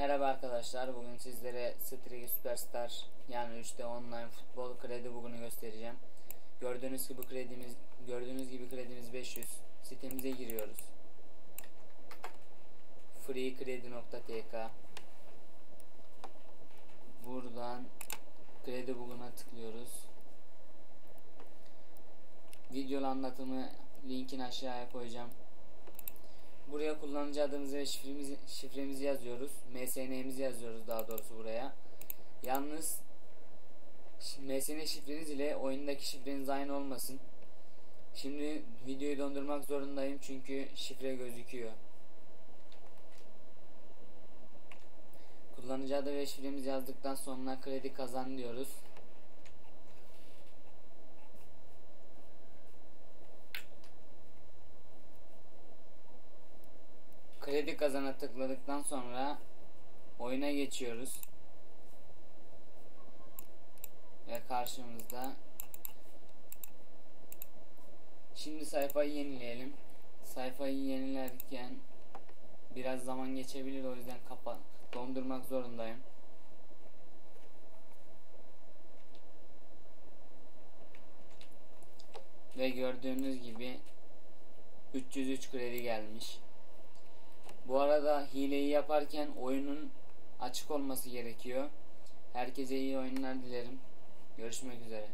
Merhaba arkadaşlar. Bugün sizlere Strigi Superstar yani 3D online futbol kredi bugünü göstereceğim. Gördüğünüz gibi kredimiz gördüğünüz gibi kredimiz 500. Sitemize giriyoruz. freekredi.tk Buradan kredi bugüne tıklıyoruz. Video anlatımı linkini aşağıya koyacağım. Buraya kullanıcı adımızı ve şifremizi, şifremizi yazıyoruz. MSN'mizi yazıyoruz daha doğrusu buraya. Yalnız MSN şifreniz ile oyundaki şifreniz aynı olmasın. Şimdi videoyu dondurmak zorundayım çünkü şifre gözüküyor. Kullanıcı adı ve şifremizi yazdıktan sonra kredi kazan diyoruz. Kredi kazana tıkladıktan sonra oyuna geçiyoruz. Ve karşımızda Şimdi sayfayı yenileyelim. Sayfayı yenilerken biraz zaman geçebilir o yüzden kapa dondurmak zorundayım. Ve gördüğünüz gibi 303 kredi gelmiş. Bu arada hileyi yaparken oyunun açık olması gerekiyor. Herkese iyi oyunlar dilerim. Görüşmek üzere.